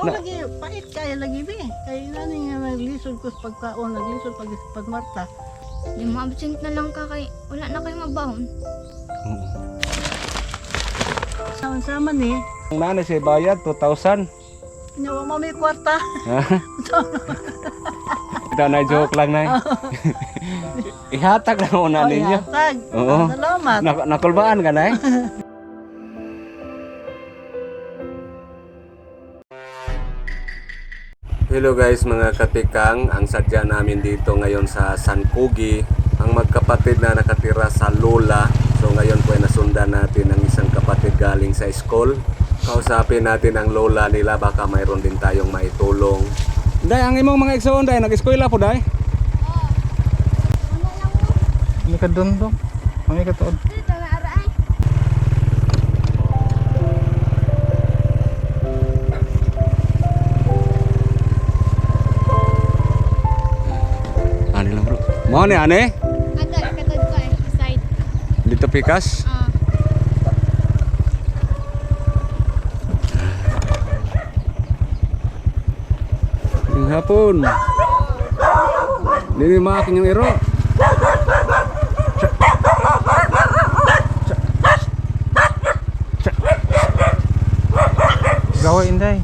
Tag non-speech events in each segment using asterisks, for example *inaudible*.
O Na- lagi, pait kaya lagi bi. Kaya nani nga naglisod ko sa pagkaon, naglisod pag pagmarta. Lima absent na lang ka kay wala na kayo mabahon. Oo. Sama-sama ni, Ang nanay si bayad 2,000. nawa mo may kwarta. Ha? *laughs* Ito na joke lang nay. *laughs* Ihatag na una Ay, ninyo. hatag. Oo. Salamat. Nak nakulbaan ka nay? *laughs* Hello guys mga katikang, ang sadya namin dito ngayon sa San Kugi, ang magkapatid na nakatira sa Lola. So ngayon po ay nasundan natin ang isang kapatid galing sa school. Kausapin natin ang lola nila, baka mayroon din tayong maitulong. Day, ang imong mga igsoon day, nag-eskwela po day? Ini ka doon dong. Kami ka tuod. Mau ni ane? Agad katod ko eh side. Dito pikas? Ah. Yung hapon. Dini makin yung iro. Gawa inday.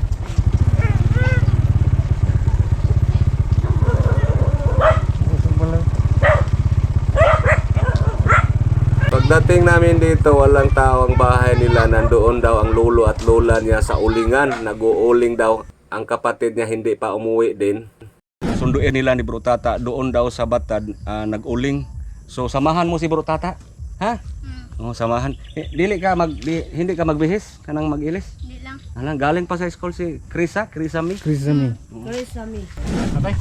Pagdating namin dito, walang tao ang bahay nila. Nandoon daw ang lolo at lola niya sa ulingan. Nag-uuling daw ang kapatid niya hindi pa umuwi din. Sunduin nila ni Bro Tata doon daw sa Batad ah, nag-uling. So samahan mo si Bro Tata. Ha? Oh, samahan. Eh, dili ka mag di- hindi ka magbihis kanang mag-ilis. Di lang. Alang galing pa sa school si Krisa, Krisa mi. Krizami. Grace Sami. Patay.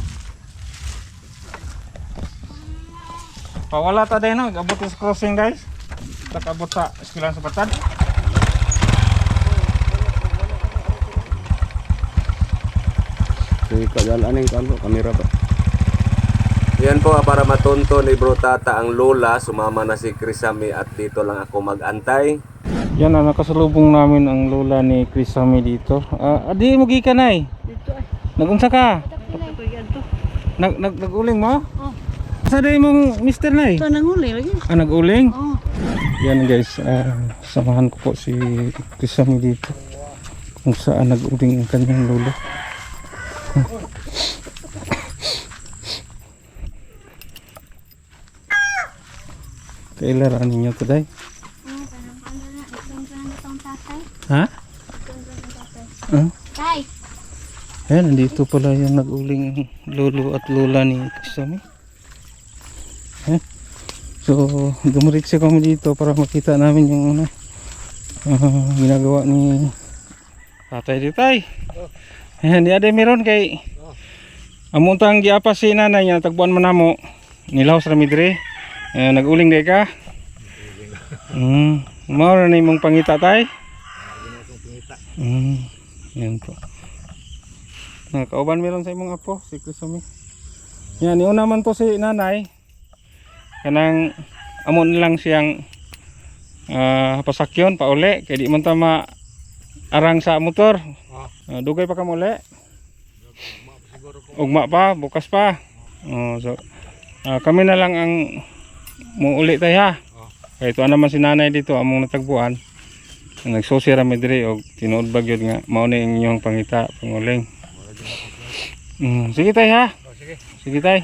Pawala ta din no, abot sa crossing guys. Tak abot sa eskwelahan sa Batad. Sige ka ano yung kalo, kamera ba? Yan po, ah, para matunto ni Bro Tata ang lola, sumama na si Krisami at dito lang ako mag-antay. Yan ang nakasalubong namin ang lola ni Krizami dito. Ah, adi mo gikan ay. Dito ay. Nagunsa ka? Ito yan to. Nag nag naguling mo? Oh. Sa day mong Mr. Nay? Ito nanguli lagi. Ah, naguling? Oh. Yan guys, ah, samahan ko po si Kisami dito kung saan nag-uling ang kanyang lolo. Kailaran ninyo today? Ha? Huh? Ayan, nandito pala yung nag-uling lolo at lola ni Kisami. Ayan. So, dumiretso kami dito para makita namin yung ano, ah, ginagawa ni tatay dito tay. Ayan, di ada meron kay amuntang giapa si nanay niya tagbuan man namo nilaw sa midre. Ayan, nag-uling di ka? Hmm, mao na ni mong pangita tay. Hmm, yan po. Nakauban meron sa imong apo, si Krisomi. Yan, iuna man to si nanay. Kanang amon lang siyang ah, pasakyon pa uli kay di man ta ma arang sa motor. Ah, dugay pa ka mo uli. Ugma pa, bukas pa. Oh, so ah, kami na lang ang mo uli tayo ha. Kay ito naman si nanay dito among natagbuan. Nagsusi ra mi diri og tinuod bagyod nga mao yung inyong pangita panguling. Mm, sige tay ha. sige. Sige tay.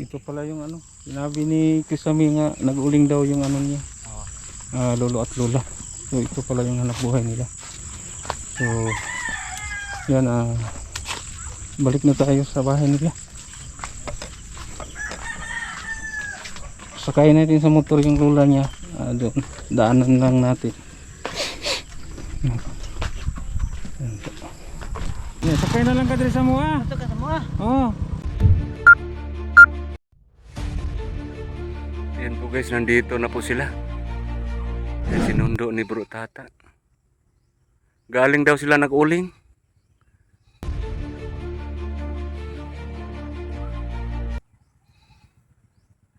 Ito pala yung ano, sinabi ni Kisami nga nag-uling daw yung ano niya. Ah, lolo at lola. So ito pala yung hanap buhay nila. So yan ah balik na tayo sa bahay nila. Sakayin natin sa motor yung lola niya. Ah, doon. Daanan lang natin. Yan sakay na lang ka diri sa mua. Ito ka sa mga. Oh. Po guys, nandito na po sila. Sinundo ni Bro Tata. Galing daw sila nag-uling.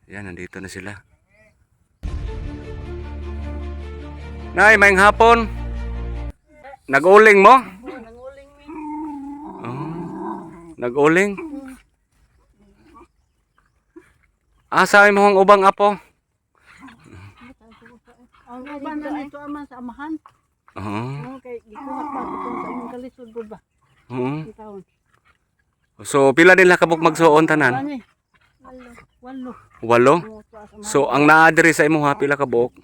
Yan, nandito na sila. Nay, maing hapon. Nag-uling mo? Nanguling Nag-uling? Asa mo ang ubang apo? Ang uban na nito aman sa amahan. Oo. Ano kay gikuha pa kung sa imong kalisod gud ba? Oo. Ang taon. So pila nila kabuk magsuon tanan? Walo. Walo. Ang sa. So ang naa diri sa imuha pila kabuk?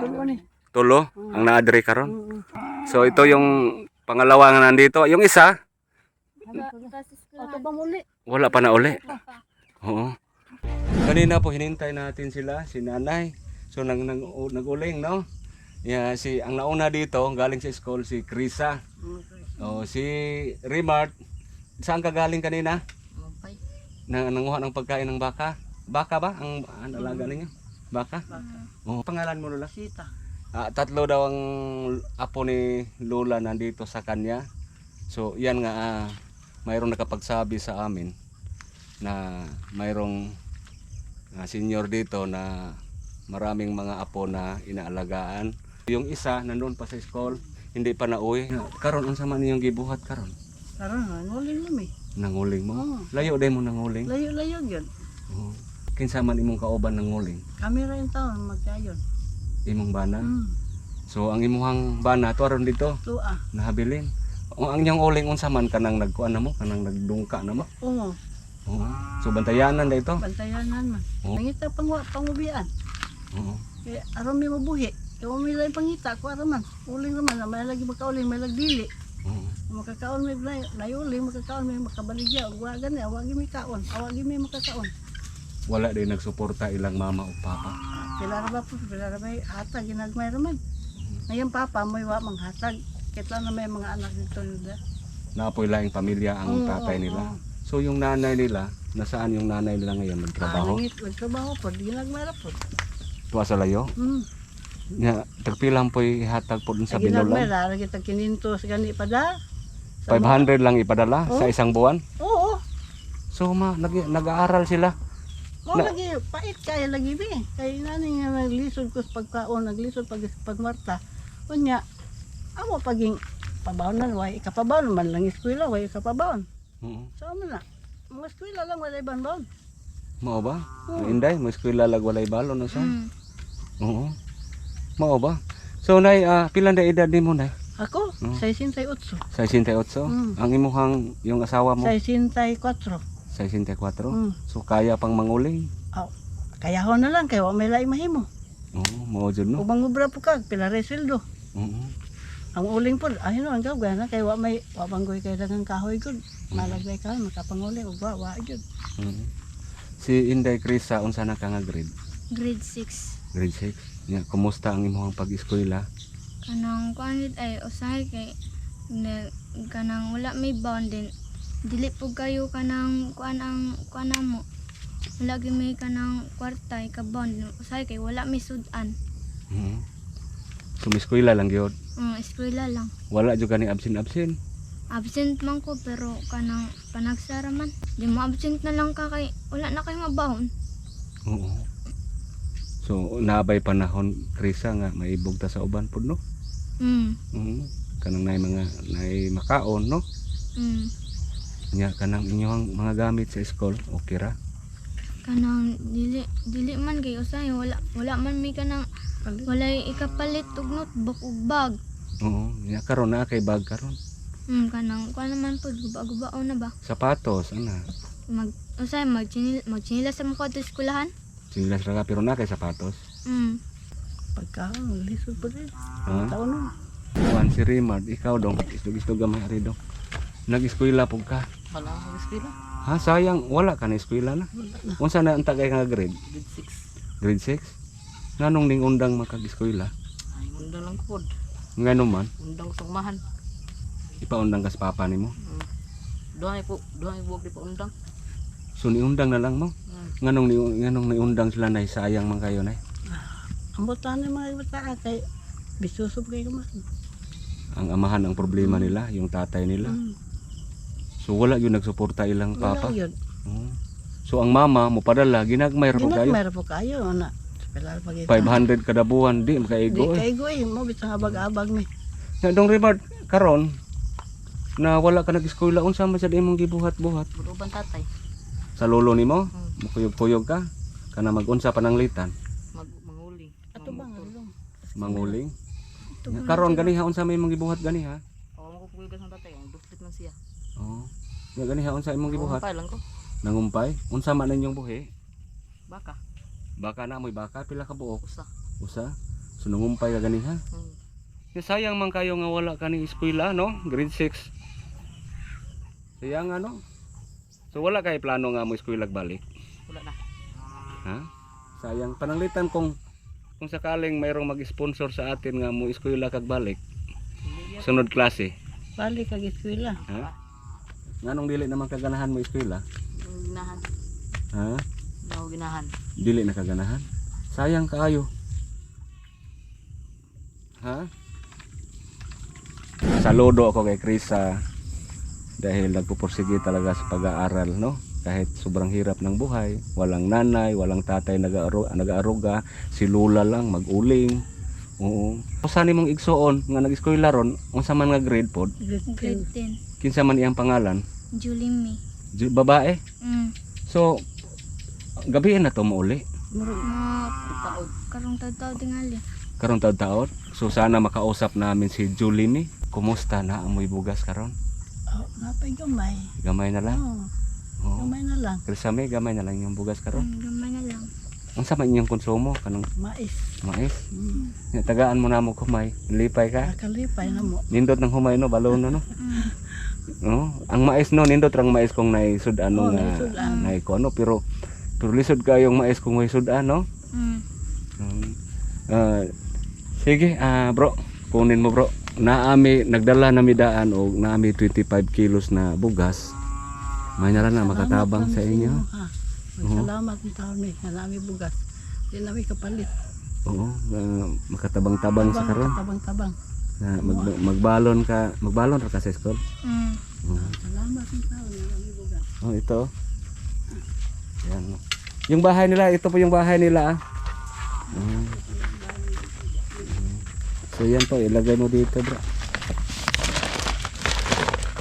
Tulo ni. Tulo ang naa diri karon. Mm. So ito yung pangalawa nga nandito. Yung isa Pasis ko Ato ba muli? wala pa na uli. Oo. Kanina po hinintay natin sila, si nanay. So nang, nang naguling, no? Yeah, si ang nauna dito galing sa school si Krisa. Oh, si Rimart. Saan ka galing kanina? Okay. Na nanguha ng pagkain ng baka. Baka ba ang, alaga ninyo? Baka? Oh, pangalan mo Lola? Sita. Ah, tatlo daw ang apo ni Lola nandito sa kanya. So, yan nga ah, mayroong nakapagsabi sa amin na mayroong ah, senior dito na maraming mga apo na inaalagaan. Yung isa nandun pa sa school, hindi pa nauwi. Karon unsa man niyong gibuhat karon? Karon na nguling lumi. Nanguling mo. Oo. Layo din mo nanguling. Layo-layo gyud. Oo. Kinsa man imong kauban nanguling? Kami ra yung taon magkayon. Imong bana. Mm. So ang imuhang bana to aron dito. Tua. nahabilin. O ang inyong uling unsa man kanang nagkuan na mo, kanang nagdungka na mo. Oo. Oo. So bantayanan da ito. Bantayanan man. Oo. Nangita pangwa pangubian. Oo. Kaya aron mi mabuhi. Kaya may lang pangita ko aron man. Uling naman na may lagi makauling may lagdili. Oo. Makakaon may na nayuling makakaon may makabaligya. Wa gani awagi mi kaon. Awagi mi makakaon. Wala din nagsuporta ilang mama o papa. Pila ra ba po pila ra may hatag ginagmay raman. Ngayon papa mo wa mang hatag. Kita na may mga anak dito nila. Naapoy laing pamilya ang Oo, tatay oo, nila. oo. So yung nanay nila, nasaan yung nanay nila ngayon Ah, nagtrabaho? nagtrabaho po. Ginagmay ra po. Tuwa sa layo. Hmm. Nya tagpilang po'y hatag po dun sa binulan. ra kita kinintos gani pa da. Sa 500 lang ipadala sa Oh. isang buwan. Oo. So ma, nag, nag-aaral sila. Mo Na- lagi pait kaya lagi bi. Kay nani nga naglisod ko sa pagkaon, naglisod pag pagmarta. Unya, amo paging pabaon na way ikapabaon man lang eskwela way ikapabaon. Oo. So amo na. Mga eskwela lang wala ibang baon. Mao ba? Oo. Inday, mo eskwela lag walay balon no sa. Mm. Oo. Mao ba? So nay, ah, pila na edad nimo nay? Ako, Mm. 68. 68. Mm. Ang imuhang yung asawa mo 64. 64. Mm. So kaya pang manguling. Aw. Kaya ho na lang kay wa may laing mahimo. Oo, mao jud no. Ubang ubra po kag pila ra sweldo. Oo. Ang uling po, ay no, ang gawin na kay wa may wa banggoy kay dagang kahoy gud. Malaglay ka makapanguli ug wa wa gud. Oo. Si Inday Krisa unsa na ka nga grade? Grade 6. Grade 6. Ya, kumusta ang imong pag-eskwela? Kanang kuan gid ay usahay kay na, kanang wala may bound din. Dili po kayo kanang kuan ang kuan mo. Wala gyud may kanang kwarta ka bound. Usahay kay wala may sudan. Oo. So eskwela lang gyud. Um, eskwela lang. Wala jud kani absin-absin. Absent man ko pero kanang panagsara man. Di mo absent na lang ka kay wala na kay mabahon. Oo. So nabay panahon Krisa nga maibog ta sa uban pud no. Mm. Oo. Kanang nay mga nay makaon no. Mm. Nya kanang inyong mga gamit sa school okay ra. Kanang dili dili man kay usahay wala wala man may kanang wala ikapalit og notebook ug bag. Oo. Nya karon na kay bag karon. Mm, kanang kuan naman po guba-gubaon na ba? Sapatos ana. Mag usahay mag magchinila sa mga sa eskwelahan. Sinilas ka pero na kay sapatos. Mm. Pagkaon lisod po din. Ha? Taon no. Juan si Rimard, ikaw dong, istog-istog gamay ari dong. Nag-eskwela pug ka. Wala akong eskwela. Ha, sayang, wala ka na eskwela na. Wala na. Unsa na ang tagay nga grade? Grade 6. Grade 6? Nganong ning undang makag-eskwela? Ay, undang lang po. Ngano man, Undang sugmahan. ipaundang ka sa papa nimo. Duhay po, duhay buwag di pa undang. So niundang na lang mo. Nganong ni nganong niundang sila nay sayang man kayo nay. Ang buta na mga bata kay bisusob kay kumas. Ang amahan ang problema nila, yung tatay nila. Mm. So wala yun nagsuporta ilang Wala papa. yun. Oo. So ang mama mo padala ginagmay ra po kayo. mayroon po kayo na. Pilar pag 500 kada buwan di Di makaigo. Eh. kay goy mo bitang abag-abag mi. Nga dong Rimard karon na wala ka nag-eskwela unsa man sad imong gibuhat-buhat Buruban tatay. Sa lolo nimo Hmm. mukuyog-kuyog ka kana mag-unsa pananglitan Mag manguli. Ato ba nga long? manguling karon ganiha unsa may imong gibuhat ganiha mo ko pugigas ng tatay. Ang duplit man siya. oh nga ganiha unsa imong gibuhat Buruban lang ko. nangumpay unsa man ninyong buhi Baka. baka na moy baka pila ka buok Usa. usa so nangumpay ka ganiha Hmm. Ya, sayang man kayo nga wala ka ning eskwela no grade 6 sayang ano so wala kay plano nga mo eskwela balik Wala na. Ha? Sayang pananglitan kung kung sakaling mayroong mag-sponsor sa atin nga mo eskwela kag balik. Sunod klase, Balik kag eskwela. ha? Nganong dili naman kaganahan mo eskwela? Ang ginahan. Ha? Hindi ako ginahan. Dili na kaganahan. Sayang kaayo. Ha? Saludo ako kay Chris sa dahil nagpupursige talaga sa pag-aaral, no? Kahit sobrang hirap ng buhay, walang nanay, walang tatay nag-aaruga, si Lula lang mag-uling. Oo. Usa nimong igsuon nga nag-eskwela ron, unsa man nga grade pod? Grade 10. Kinsa man iyang pangalan? Julie May. Ju- Babae. Mm. So gabiin na to mo uli. Murag Mga Taod. karong tao tingali. karon taon-taon. So sana makausap namin si Julie ni. Kumusta na amoy bugas karon? Oh, napay gamay. Gamay na lang. Oh, Oo. gamay na lang. Krisame, gamay na lang yung bugas karon. Mm, gamay na lang. Ang sama inyong konsumo kanang Mais. mais. Mm. Tagaan mo na mo kumay. Lipay ka. Nakalipay na mo. Nindot ng humay no, balon no. no? Mm. No? Ang mais no, nindot rang mais kung naisud ano Oh, nga naisudan. naiko no, pero pero lisod kayong mais kung naisud ano. Mm. Um, ah, sige, ah bro, kunin mo bro. Naami nagdala na midaan o naami 25 kilos na bugas. May na makatabang sa inyo. Salamat taon ni nga nami bugas. Di nami kapalit. Oo, ah, makatabang-tabang sa karon. Tabang-tabang. Na mag, magbalon ka, magbalon ra ka sa school. Mm. Oo. Salamat nga nami bugas. Oh, ito. Yan. Yung bahay nila, ito po yung bahay nila. ah. Mm. So yan po, ilagay mo dito, bro.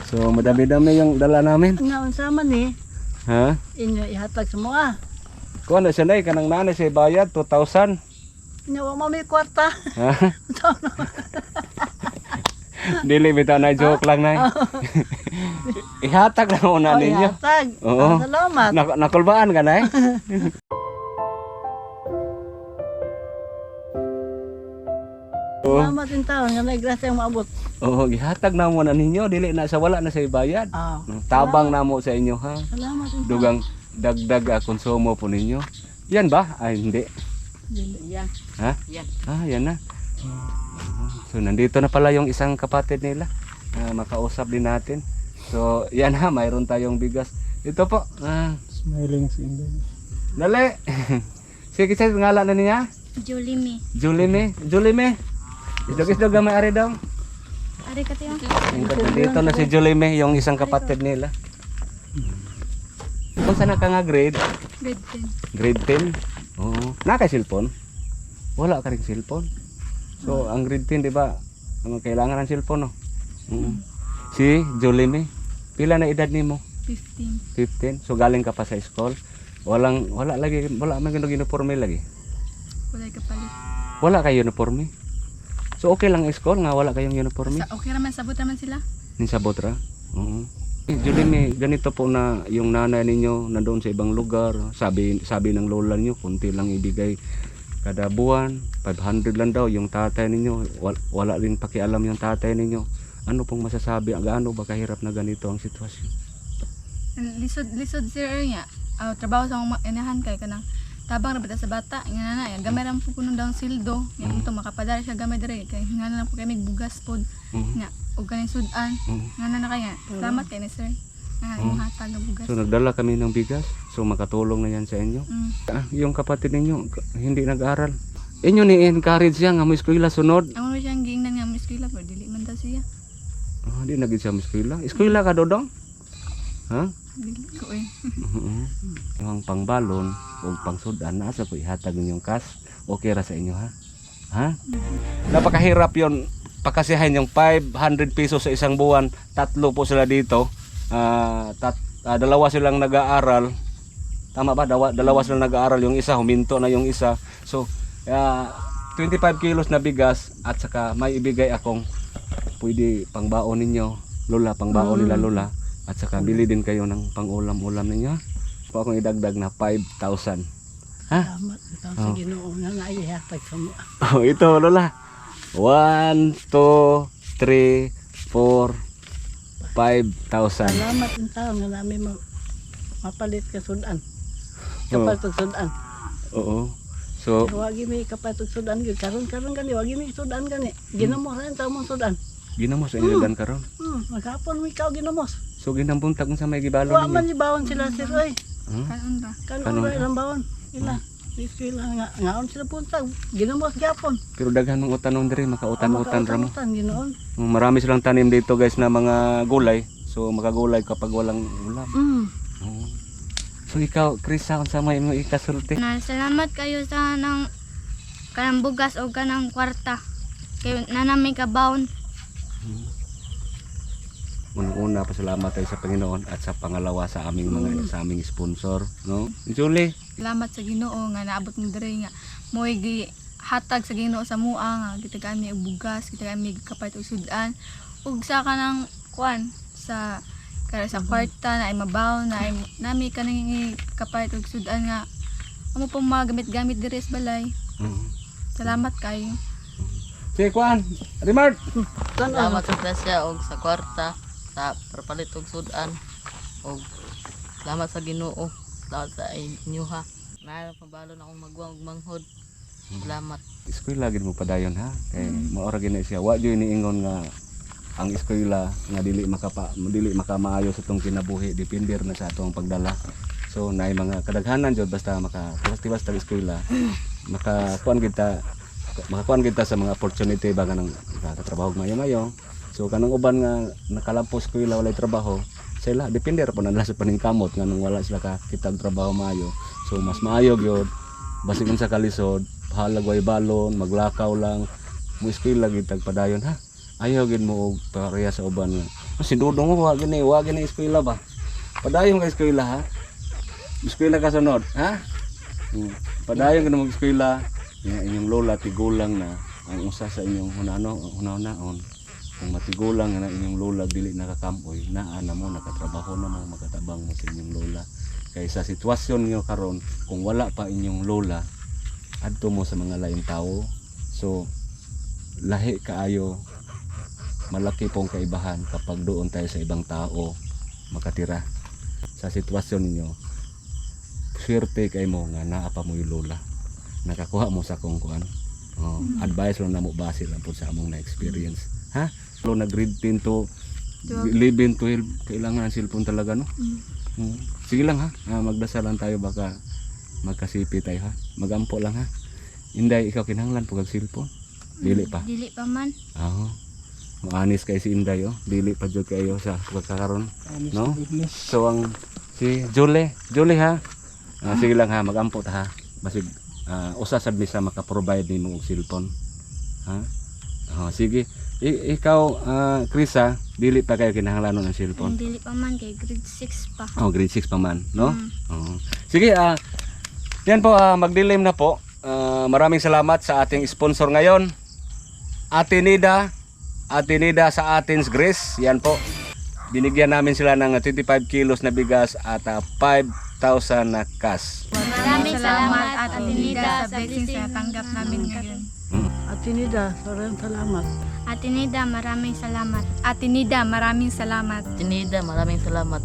So madami-dami yung dala namin. Nga unsa man ni Ha? inyo ihatag sa mga. Kuha na siya na kanang nanay siya bayad 2,000. Inyo mo may kwarta. Ha? *laughs* Dili bitaw na joke lang na. *laughs* Ihatag na una Oh, ninyo. ihatag. Oo. Salamat. Nak nakulbaan ka na eh. *laughs* Oo. Salamat ng taon nga naigrasya ang maabot. Oo, gihatag na mo na ninyo, dili na sa wala na sa bayad. Ah. Tabang na mo sa inyo ha. Salamat taon. Dugang dagdag ah, konsumo po ninyo. Yan ba? Ay hindi. Yan. Ha? Yan. Ah, yan na. So nandito na pala yung isang kapatid nila. Ah, makausap din natin. So yan ha, mayroon tayong bigas. Ito po. Ah, Smiling si Inday. dali. *laughs* Sige, sa ngalan na niya? Julie May. Julie Isdog-isdog gamay ari daw. Ari ka tayo. Dito na si Julie me, yung isang kapatid nila. Kung saan ka nga grade? Grade 10. Grade 10? Oo. Naka cellphone? Wala ka rin cellphone. So, ang grade 10, di ba? Ang kailangan ng cellphone, no? Mm. Si Julie me. Pila na edad nimo? 15. 15. So, galing ka pa sa school. Walang, wala lagi, wala man ganun uniforme lagi. Wala ka palit. Wala kayo uniforme. So, okay lang ang school nga wala kayong uniforme. Sa, okay naman, sabot naman sila. Ni sa botra? Oo. Julie, may ganito po na yung nanay ninyo nandoon sa ibang lugar. Sabi sabi ng lola niyo, kunti lang ibigay kada buwan. 500 lang daw yung tatay ninyo. Wala, wala rin pakialam yung tatay ninyo. Ano pong masasabi? Gaano ba kahirap na ganito ang sitwasyon? Lisod, lisod sir nga. Ah, trabaho sa mga inahan kay kanang tabang ra bata sa bata nga na ya gamay ra po kuno daw sildo nga ito makapadala siya gamay dire kay nga na lang po kay mig bugas pod Mhm. nga ug kaning sudan Mhm. nga na na kay nga salamat kay ni sir nga hatag nga bugas So nagdala kami ng bigas. So makatulong na yan sa inyo. mm. Ah, yung kapatid ninyo hindi nag-aral. Inyo ni encourage siya nga mo eskwela sunod. amo siyang giingnan nga mo eskwela pero dili man ta siya Ah, di nagid siya mo eskwela. Eskwela ka dodong? Ha? dili ko eh Oo. Yung pangbalon o pangsudan, nasa ko ihatag ninyong kas. Okay ra sa inyo ha? Ha? Napakahirap yon pakasihan yung 500 pesos sa isang buwan. Tatlo po sila dito. Ah, tat, ah, dalawa silang nag-aaral. Tama ba? Dalawa, dalawa silang nag-aaral. Yung isa, huminto na yung isa. So, ah, 25 kilos na bigas at saka may ibigay akong pwede pangbaon ninyo. Lola, pangbaon nila Lola. At saka bili din kayo ng pangulam-ulam ninyo. Po akong idagdag na 5,000. Ha? Salamat ikaw sa Ginoo nga naihatag sa mo. *laughs* Oh, ito, Lola. 1, 2, 3, 4, 5,000. Salamat ang tao nga namin ma mapalit ka sudan. Oh. Kapatog sudan. Oo. So, Wagi mi kapatog sudan gyud karon karon gani wagi mi sudan gani. Ginamos ran ta mong sudan. ginamos sa inyo dan karon. Hmm, maghapon mi ikaw ginamos. So, ginambuntag kung sa may gibalo Wa man ninyo. ni bawon sila sir oy. Hmm? Kanon ba? Kanon Kanon ba ba? ilang bawon? Ila. Sila nga ngaon sila punta. Ginamos gyapon. Pero daghan mong utanon diri, makautan-utan ra mo. Makautan, Ginoon. Mm, Marami silang tanim dito guys na mga gulay. So, makagulay kapag walang ulam. Mm. Oo. So, ikaw, Chris, kung sa may mo ikasulti. Na, salamat kayo sa nang kanang bugas o kanang kwarta. Kay nanami ka baon. Unang-una, pasalamat tayo sa Panginoon at sa pangalawa sa aming mga sa aming sponsor, no? Julie, Salamat sa Ginoo nga naabot mo diri nga mo'y gi hatag sa Ginoo sa mua nga kita kami og bugas, kita kami kapait og sudan ug sa kanang kuan sa kaya sa kwarta na ay mabaw na ay nami kanang kapait og sudan nga amo pong mga gamit-gamit diri sa balay. mm. Salamat kayo. si Kwan, Kanon. Salamat sa presya og sa kwarta sa perpalit og sudan og salamat sa Ginoo. Salamat sa inyo ha. Na pabalo na akong magwang manghod. Salamat. eskwela gid mo padayon ha. Kay maora gid na siya. Wa jud niingon nga ang eskwela nga dili makapa dili makamaayo sa tong kinabuhi depende na sa atong pagdala. So naay mga kadaghanan jud basta maka tiwas sa eskwela. Maka kuan kita makakuan kita sa mga opportunity ba kanang trabaho mayo-mayo. So kanang uban nga nakalampo sa eskwela walay trabaho, sila depende ra po na nila sa paningkamot nga nung wala sila ka kitag trabaho maayo. So mas maayo gyud basig sa kalisod, halag way balon, maglakaw lang, mo eskwela gid tag padayon ha. Ayaw gid mo og pareha sa uban nga. "Ah, Si Dudong mo wa gini, wa gini eskwela ba? Padayon ka eskwela ha. Eskwela ka sunod, ha? Hmm. Padayon ka na mag-eskwela. Inyong lola tigulang na ang usa sa inyong hunano, hunaon kung matigulang na inyong lola dili nakakampoy naa na mo nakatrabaho na mo makatabang mo sa inyong lola. Kay sa sitwasyon niyo karon kung wala pa inyong lola adto mo sa mga lain tao. So lahi kaayo malaki pong kaibahan kapag doon tayo sa ibang tao makatira. Sa sitwasyon ninyo swerte kay mo nga naa pa mo yung lola. Nakakuha mo sa kung kuan. Oh, advice lang na mo base lang po sa among na experience ha lo na grade 10 to 11 12 kailangan ang cellphone talaga no Mm. sige lang ha Ah, magdasal lang tayo baka magkasipi tayo ha magampo lang ha Inday ikaw kinahanglan pug cellphone dili pa Dili pa man. Oo. Maanis kay si Inday oh. Dili pa jud kayo sa pagkakaroon. No? So ang si Julie, Julie ha. Ah, sige lang ha, magampo ta ha. Basig ah, usa sad mi sa maka-provide nimo og cellphone. Ha? Ah, sige. I- ikaw ah, Chris ha, dili pa kayo kinahanglan ng cellphone. Dili pa man kay grade 6 pa. Oh, grade 6 pa man, no? Oo. Sige, ah yan po, ah, magdilim na po. Ah, maraming salamat sa ating sponsor ngayon. Ate Nida, Ate Nida sa Athens Grace. Yan po. Binigyan namin sila ng 25 kilos na bigas at ah, 5,000 na cash. Maraming salamat at Ate Nida Nida sa blessings na tanggap namin ngayon. At tinida, sobrang salamat. Ate Nida, maraming salamat. Ate Nida, maraming salamat. Tinida, maraming salamat.